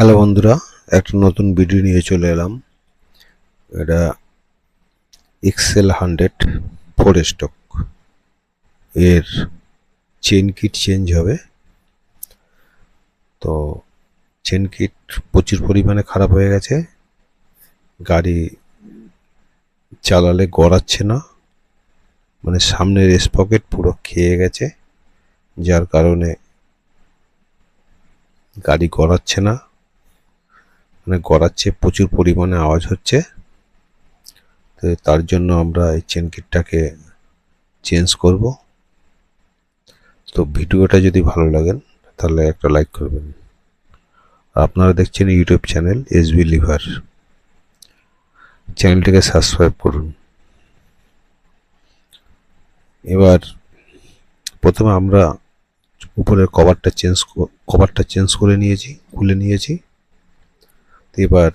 Hello বন্ধুরা, একটা নতুন ভিডিও নিয়ে চলে এলাম। এটা এক্সেল হান্ড্রেড ফোর স্টক এর চেন কিট চেঞ্জ হবে। তো চেন কিট প্রচুর পরিমাণে খারাপ হয়ে গেছে। গাড়ি চালালে গড়াচ্ছে না। মানে সামনের স্পকেট পুরো খেয়ে গেছে। যার কারণে গাড়ি গড়াচ্ছে না। মানে গড়াচ্ছে, প্রচুর পরিমাণে আওয়াজ হচ্ছে। তো তার জন্য আমরা এই চেন কিটটাকে চেঞ্জ করব। তো ভিডিওটা যদি ভালো লাগেন, তাহলে একটা লাইক করবেন। আপনারা দেখছেন YouTube channel S B liver চ্যানেলটিকে সাবস্ক্রাইব করুন। এবার প্রথমে আমরা উপরের কভারটা চেঞ্জ কভারটা চেঞ্জ করে নিয়েছি, খুলে নিয়েছি। এবার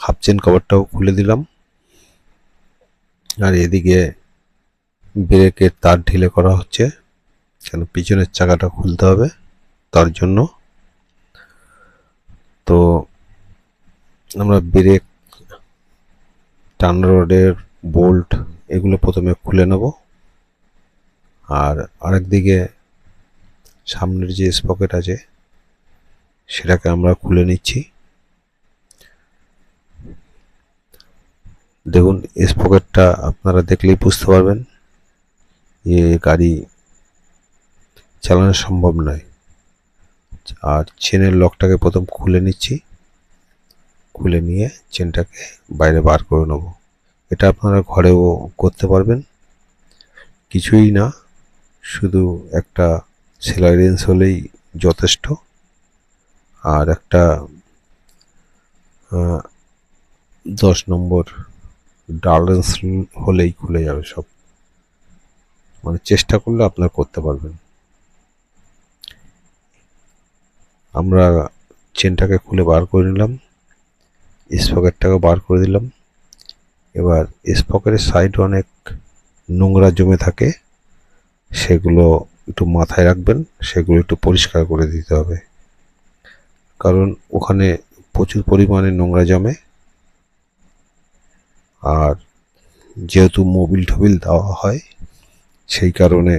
হাফ চেন কভারটাও খুলে দিলাম। আর এদিকে ব্রেকের তার ঢিলে করা হচ্ছে কেন পিছনের চাকাটা খুলতে হবে তার জন্য। তো আমরা ব্রেক টান রডের বোল্ট এগুলো প্রথমে খুলে নেব। আর আরেক দিকে সামনের যে স্পকেট আছে সেটাকে আমরা খুলে নিচ্ছি। দেখুন স্পকেটটা আপনারা দেখলেই বুঝতে পারবেন যে গাড়ি চালানো সম্ভব নয়। আর চেনের লকটাকে প্রথম খুলে নিচ্ছি। খুলে নিয়ে চেনটাকে বাইরে বার করে নেব। এটা আপনারা ঘরেও করতে পারবেন। কিছুই না, শুধু একটা সেলাই রেঞ্জ হলেই যথেষ্ট। আর একটা দশ নম্বর রেঞ্জ হলেই খুলে যাবে সব। মানে চেষ্টা করলে আপনার করতে পারবেন। আমরা চেনটাকে খুলে বার করে নিলাম স্পকেটটাকে বার করে দিলাম। এবার স্পকেটের সাইডে অনেক নোংরা জমে থাকে, সেগুলো একটু মাথায় রাখবেন, সেগুলো একটু পরিষ্কার করে দিতে হবে। কারণ ওখানে প্রচুর পরিমাণে নোংরা জমে। আর যেহেতু মোবিল টোবিল দেওয়া হয়, সেই কারণে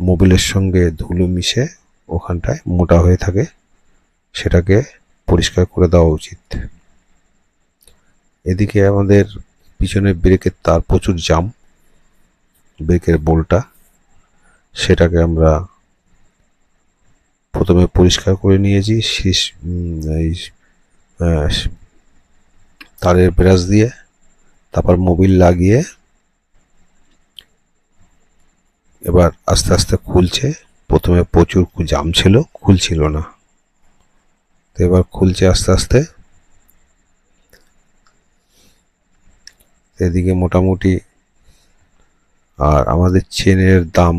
মোবিলের সঙ্গে ধুলো মিশে ওখানটায় মোটা হয়ে থাকে। সেটাকে পরিষ্কার করে দেওয়া উচিত। এদিকে আমাদের পিছনে ব্রেকের তার প্রচুর জাম, ব্রেকের বোলটা। সেটাকে আমরা প্রথমে পরিষ্কার করে নিয়েছি, শীষ এই তারের ব্রাশ দিয়ে, তারপর মোবিল লাগিয়ে এবার আস্তে আস্তে খুলছে। প্রথমে প্রচুর জাম ছিল, খুলছিল না। তো এবার খুলছে আস্তে আস্তে। এদিকে মোটামুটি আর আমাদের চেনের দাম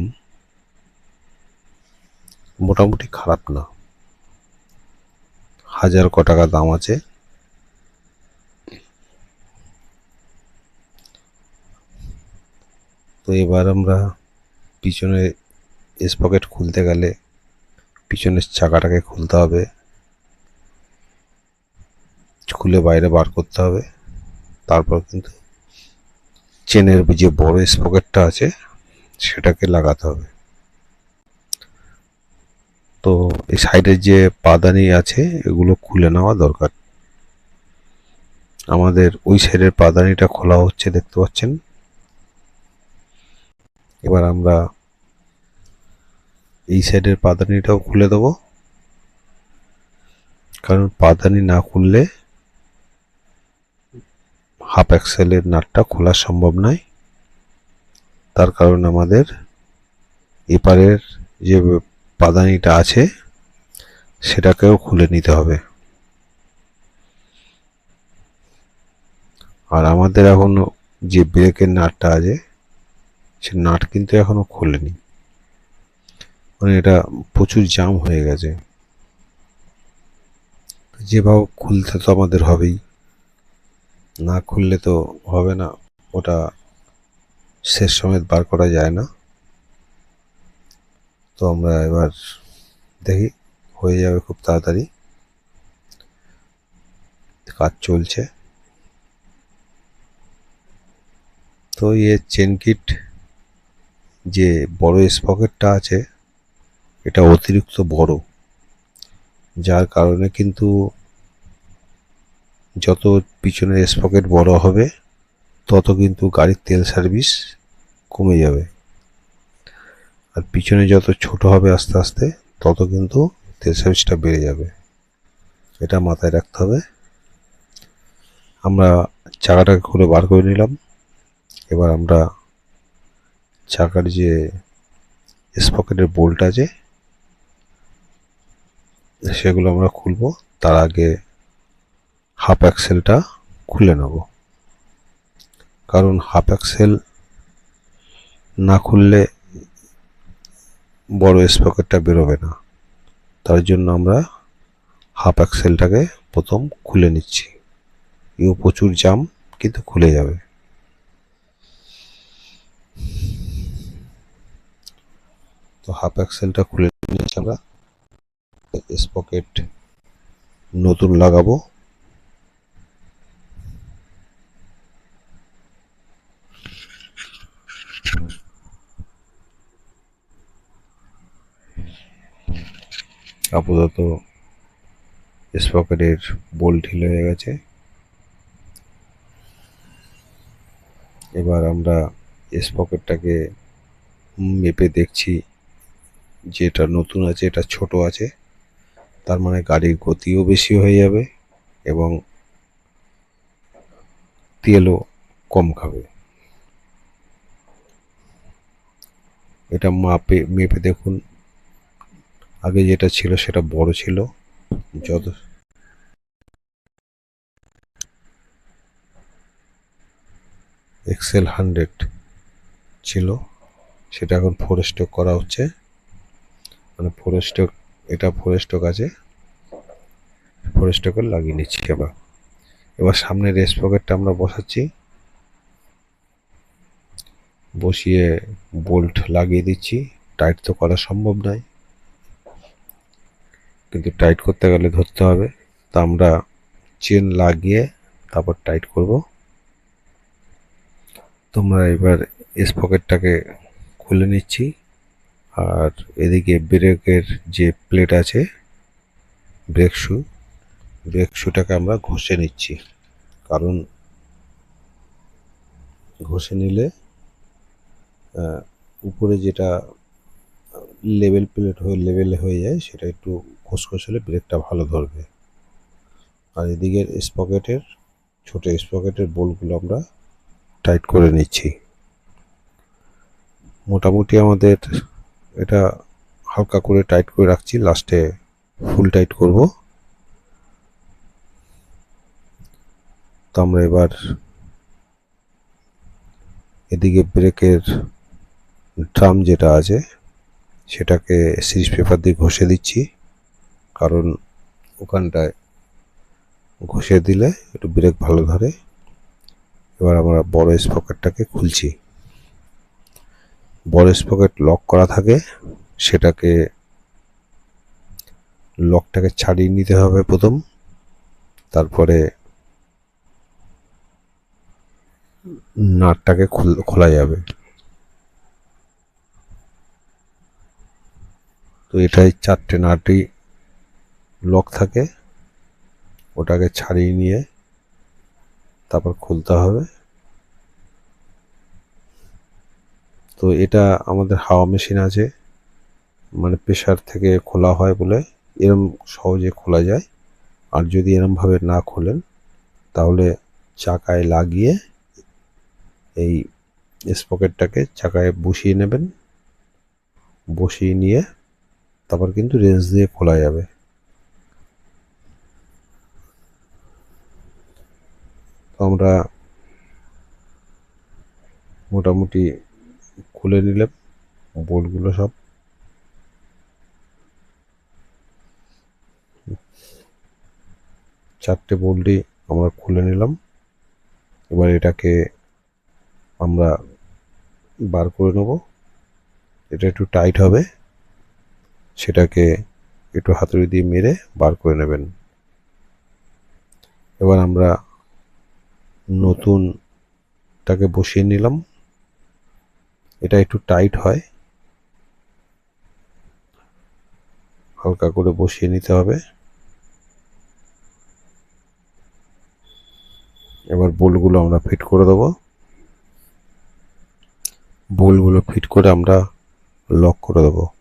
মোটামুটি খারাপ না। হাজার ক টাকা দাম আছে। তো এবার আমরা পিছনে স্পকেট খুলতে গেলে পিছনের চাকাটাকে খুলতে হবে। খুলে বাইরে বার করতে হবে। তারপর কিন্তু চেনের যে বড় স্পকেটটা আছে, সেটাকে লাগাতে হবে। তো এই সাইডের যে পাদানি আছে, এগুলো খুলে নেওয়া দরকার। আমাদের ওই সাইডের পাদানিটা খোলা হচ্ছে, দেখতে পাচ্ছেন? এবার আমরা এই সাইডের পাদানিটাও খুলে দেব। কারণ পাদানি না খুললে হাফ অ্যাক্সেলের নাটটা খোলা সম্ভব নয়। তার কারণ আমাদের এপারের যে পাদানিটা আছে, সেটাকেও খুলে নিতে হবে। আর আমাদের এখনও যে ব্রেকের নাটটা আছে, সে নাট কিন্তু এখনও খোলেনি। মানে এটা প্রচুর জাম হয়ে গেছে। যেভাবে খুলতে তো আমাদের হবেই, না খুললে তো হবে না, ওটা শেষ সমেত বার করা যায় না। তো আমরা এবার দেখি, হয়ে যাবে খুব তাড়াতাড়ি। কাজ চলছে। তো এর চেন কিট যে বড় স্পকেটটা আছে, এটা অতিরিক্ত বড়। যার কারণে কিন্তু যত পিছনের স্পকেট বড় হবে, তত কিন্তু গাড়ির তেল সার্ভিস কমে যাবে। আর পিছনে যত ছোট হবে আস্তে আস্তে, তত কিন্তু তেল সার্ভিসটা বেড়ে যাবে। এটা মাথায় রাখতে হবে। আমরা চাকাটাকে খুলে বার করে নিলাম। এবার আমরা চাকার যে স্পকেটের বোল্ট আছে, সেগুলো আমরা খুলবো। তার আগে হাফ অ্যাক্সেলটা খুলে নেব। কারণ হাফ অ্যাক্সেল না খুললে বড় স্পকেটটা বেরোবে না। তার জন্য আমরা হাফ অ্যাক্সেলটাকে প্রথম খুলে নিচ্ছি। ইউ প্রচুর জাম কিন্তু খুলে যাবে। তো হাফ অ্যাক্সেলটা খুলে নিচ্ছি আমরা। স্পকেট নতুন লাগাবো। আপাতত স্পকেটের বোল্ট ঢিল হয়ে গেছে। এবার আমরা স্পকেটটাকে মেপে দেখছি যেটা নতুন আছে, এটা ছোট আছে। তার মানে গাড়ির গতিও বেশি হয়ে যাবে এবং তেলও কম খাবে। এটা মাপে, মেপে দেখুন। আগে যেটা ছিল সেটা বড় ছিল। যত এক্সেল হান্ড্রেড ছিল, সেটা এখন ফোর স্টক করা হচ্ছে। মানে ফোর স্টক এটা ফোর স্টক আছে। ফোর স্টকের লাগিয়ে নিচ্ছি এবার এবার সামনে রেস পকেটটা আমরা বসাচ্ছি। বসিয়ে বোল্ট লাগিয়ে দিচ্ছি। টাইট তো করা সম্ভব নয়। কিন্তু টাইট করতে গেলে ধরতে হবে। তা আমরা চেন লাগিয়ে তারপর টাইট করব। তোমরা এবার স্পকেটটাকে খুলে নিচ্ছি। আর এদিকে ব্রেকের যে প্লেট আছে ব্রেক শু ব্রেক শুটাকে আমরা ঘষে নিচ্ছি। কারণ ঘষে নিলে উপরে যেটা লেভেল প্লেট হয়ে লেভেল হয়ে যায়, সেটা একটু খসখস হলে ব্রেকটা ভালো ধরবে। আর এদিকের স্পকেটের ছোট স্পকেটের বোলগুলো আমরা টাইট করে নিচ্ছি। মোটামুটি আমাদের এটা হালকা করে টাইট করে রাখছি, লাস্টে ফুল টাইট করব। তো আমরা এবার এদিকে ব্রেকের ড্রাম যেটা আছে, সেটাকে সিরিজ পেপার দিয়ে ঘষে দিচ্ছি। কারণ ওখানটায় ঘষে দিলে একটু ব্রেক ভালো ধরে। এবার আমরা বড় স্পকেটটাকে খুলছি। বড় স্পকেট লক করা থাকে, সেটাকে লকটাকে ছাড়িয়ে নিতে হবে প্রথম। তারপরে নাটটাকে খোলা যাবে। তো এটাই চারটে নাটই লক থাকে, ওটাকে ছাড়িয়ে নিয়ে তারপর খুলতে হবে। তো এটা আমাদের হাওয়া মেশিন আছে মানে প্রেশার থেকে খোলা হয় বলে এরম সহজে খোলা যায়। আর যদি এরমভাবে না খোলেন, তাহলে চাকায় লাগিয়ে এই স্পকেটটাকে চাকায় বসিয়ে নেবেন। বসিয়ে নিয়ে তারপর কিন্তু রেঞ্জ দিয়ে খোলা যাবে। আমরা মোটামুটি খুলে নিলে বোর্ডগুলো সব। চারটে বোল্টই আমরা খুলে নিলাম। এবার এটাকে আমরা বার করে নেব। এটা একটু টাইট হবে। সেটাকে একটু হাতুড়ি দিয়ে মেরে বার করে নেবেন। এবার আমরা নতুনটাকে বসিয়ে নিলাম। এটা একটু টাইট হয়। হালকা করে বসিয়ে নিতে হবে। এবার বোলগুলো আমরা ফিট করে দেবো। বোলগুলো ফিট করে আমরা লক করে দেবো।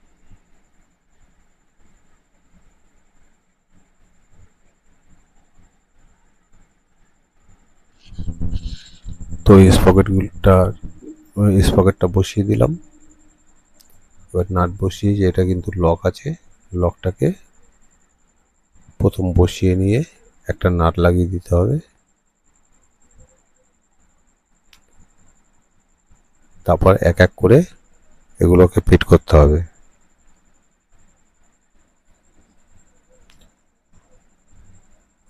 তো এই স্পকেটগুলোটা স্পকেটটা বসিয়ে দিলাম। এবার নাট বসিয়ে যে এটা কিন্তু লক আছে, লকটাকে প্রথম বসিয়ে নিয়ে একটা নাট লাগিয়ে দিতে হবে। তারপর এক এক করে এগুলোকে ফিট করতে হবে।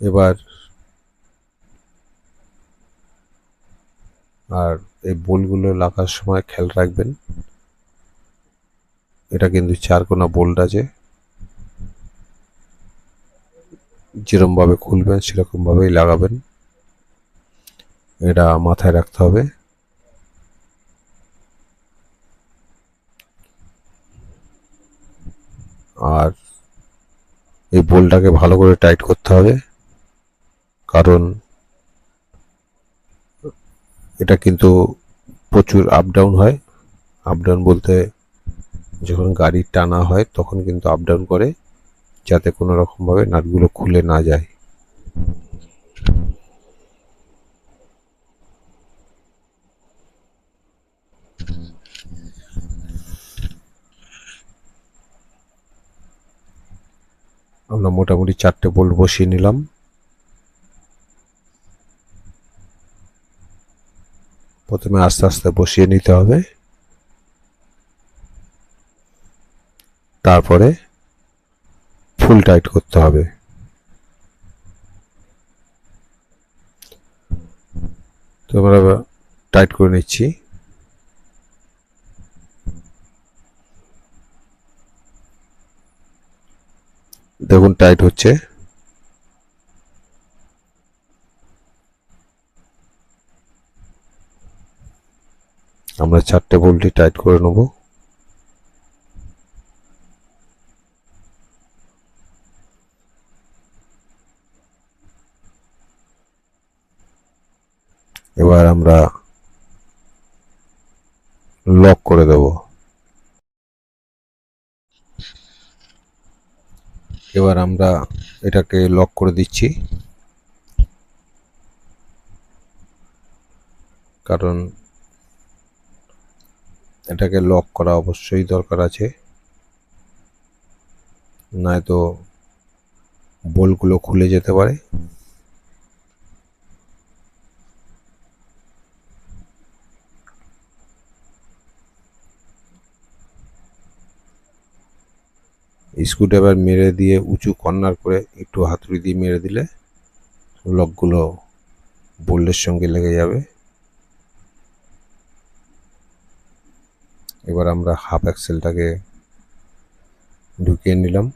এবার আর এই বোলগুলো লাগার সময় খেয়াল রাখবেন। এটা কিন্তু চার কোনা বোল্ট আছে। যেরমভাবে খুলবেন, সেরকমভাবেই লাগাবেন। এটা মাথায় রাখতে হবে। আর এই বোলটাকে ভালো করে টাইট করতে হবে। কারণ এটা কিন্তু প্রচুর আপ ডাউন হয়। আপ ডাউন বলতে যখন গাড়ি টানা হয়, তখন কিন্তু আপ ডাউন করে, যাতে কোনো রকমভাবে নাটগুলো খুলে না যায়। আমরা মোটামুটি চারটে বোল্ট বসিয়ে নিলাম। প্রথমে আস্তে আস্তে বসিয়ে নিতে হবে। তারপরে ফুল টাইট করতে হবে। তো আমরা টাইট করে নিচ্ছি। দেখুন, টাইট হচ্ছে। আমরা চারটে বোল্টই টাইট করে নেব। এবার আমরা লক করে দেব। এবার আমরা এটাকে লক করে দিচ্ছি। কারণ এটাকে লক করা অবশ্যই দরকার আছে। নয়তো বোলগুলো খুলে যেতে পারে। স্ক্রুড্রাইভার মেরে দিয়ে উঁচু কর্নার করে একটু হাতুড়ি দিয়ে মেরে দিলে লকগুলো বোল্ডের সঙ্গে লেগে যাবে। এবার আমরা হাফ অ্যাক্সেলটাকে ঢুকিয়ে নিলাম।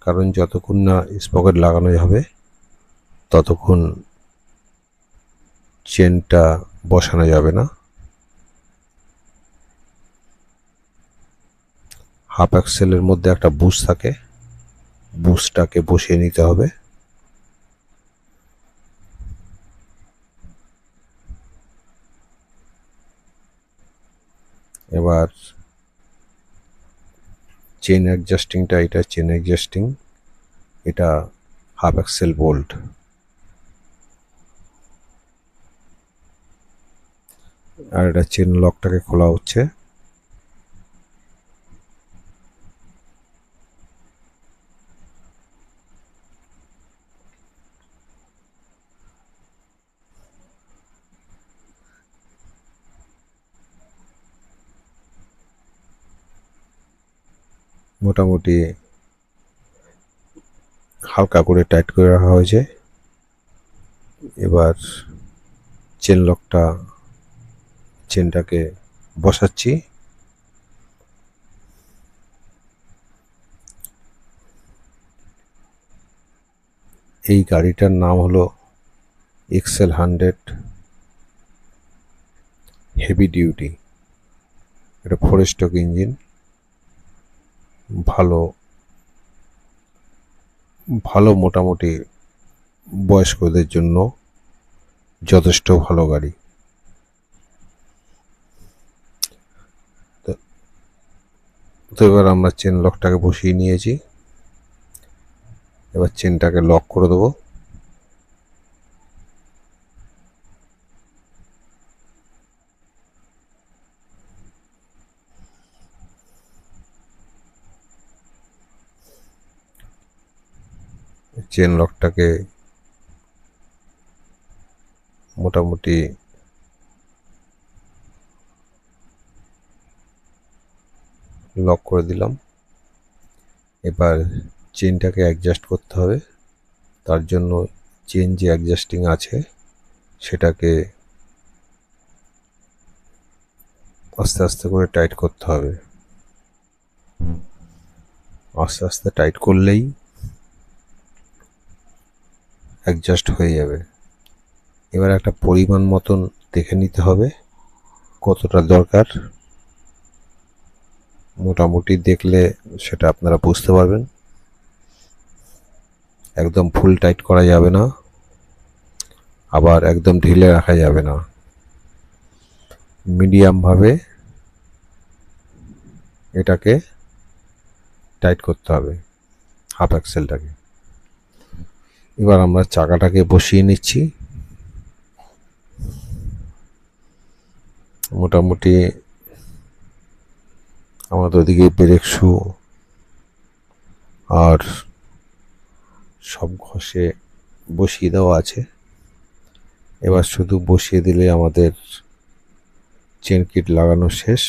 কারণ যতক্ষণ না স্পকেট লাগানো যাবে, ততক্ষণ চেনটা বসানো যাবে না। হাফ অ্যাক্সেলের মধ্যে একটা বুশ থাকে। বুশটাকে বসিয়ে নিতে হবে। এবার চেন অ্যাডজাস্টিংটা এটা চেন অ্যাডজাস্টিং এটা হাফ অ্যাক্সেল বোল্ট আর এটা চেন লকটাকে খোলা হচ্ছে। মোটামুটি হালকা করে টাইট করে রাখা হয়েছে। এবার চেন লকটা চেনটাকে বসাচ্ছি। এই গাড়িটার নাম হলো এক্সেল হান্ড্রেড হেভি ডিউটি। এটা ফরেস্টক ইঞ্জিন। ভালো ভালো মোটামুটি বয়স্কদের জন্য যথেষ্ট ভালো গাড়ি। তো- এবার আমরা চেন লকটাকে বসিয়ে নিয়েছি। এবার চেনটাকে লক করে দেবো। চেন লকটাকে মোটামুটি লক করে দিলাম। এবার চেনটাকে অ্যাডজাস্ট করতে হবে। তার জন্য চেন যে অ্যাডজাস্টিং আছে, সেটাকে আস্তে আস্তে করে টাইট করতে হবে। আস্তে আস্তে টাইট করলেই অ্যাডজাস্ট হয়ে যাবে। এবার একটা পরিমাণ মতন দেখে নিতে হবে কতটা দরকার। মোটামুটি দেখলে সেটা আপনারা বুঝতে পারবেন। একদম ফুল টাইট করা যাবে না। আবার একদম ঢিলে রাখা যাবে না। মিডিয়ামভাবে এটাকে টাইট করতে হবে, হাফ অ্যাক্সেলটাকে এবার আমরা চাকাটাকে বসিয়ে নিচ্ছি। মোটামুটি আমাদের ওদিকে ব্রেক শু আর সব ঘষে বসিয়ে দেওয়া আছে। এবার শুধু বসিয়ে দিলে আমাদের চেন কিট লাগানো শেষ।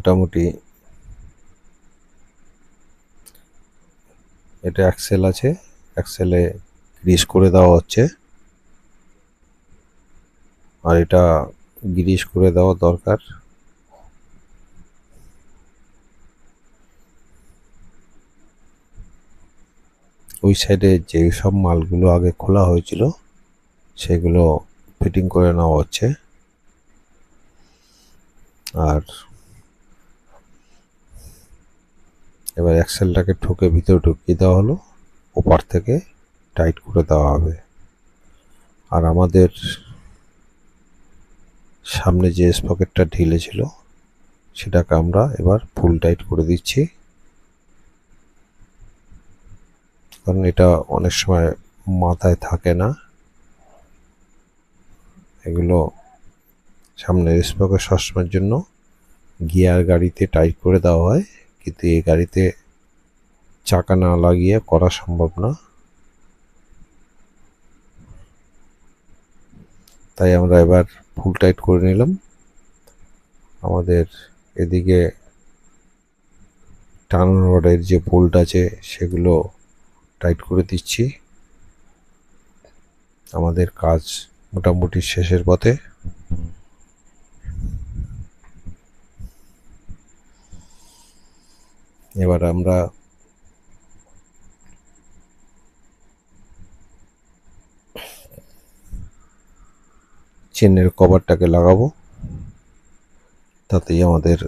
মোটামুটি এটা অ্যাক্সেল আছে। অ্যাক্সেলে গ্রিস করে দেওয়া হচ্ছে। আর এটা গ্রিস করে দেওয়া দরকার। ওই সাইডে যে সব মালগুলো আগে খোলা হয়েছিল, সেগুলো ফিটিং করে নেওয়া হচ্ছে। আর এবার অ্যাক্সেলটাকে ঠুকে ভিতরে ঢুকিয়ে দেওয়া হলো। ওপার থেকে টাইট করে দেওয়া হবে। আর আমাদের সামনে যে স্পকেটটা ঢিলে ছিল, সেটাকে আমরা এবার ফুল টাইট করে দিচ্ছি। কারণ এটা অনেক সময় মাথায় থাকে না। এগুলো সামনের স্পকেট সবসময়ের জন্য গিয়ার গাড়িতে টাইট করে দেওয়া হয়। কিন্তু এই গাড়িতে চাকা না লাগিয়ে করা সম্ভব না। তাই আমরা এবার ফুল টাইট করে নিলাম। আমাদের এদিকে টান রডের যে বোল্ট আছে সেগুলো টাইট করে দিচ্ছি। আমাদের কাজ মোটামুটি শেষের পথে। এবার আমরা চেনের কভারটাকে লাগাবো। তাতেই আমাদের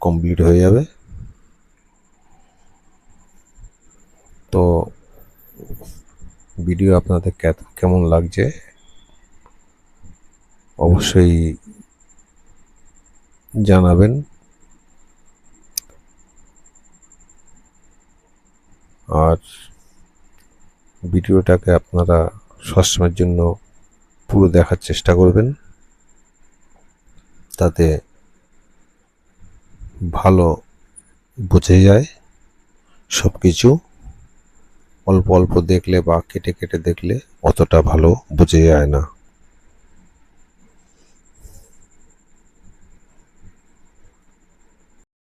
কমপ্লিট হয়ে যাবে। তো ভিডিও আপনাদের কেমন লাগছে? অবশ্যই জানাবেন। আর ভিডিওটাকে আপনারা সবসময়ের জন্য পুরো দেখার চেষ্টা করবেন। তাতে ভালো বোঝা যায় সব কিছু অল্প অল্প দেখলে বা কেটে কেটে দেখলে অতটা ভালো বোঝা যায় না।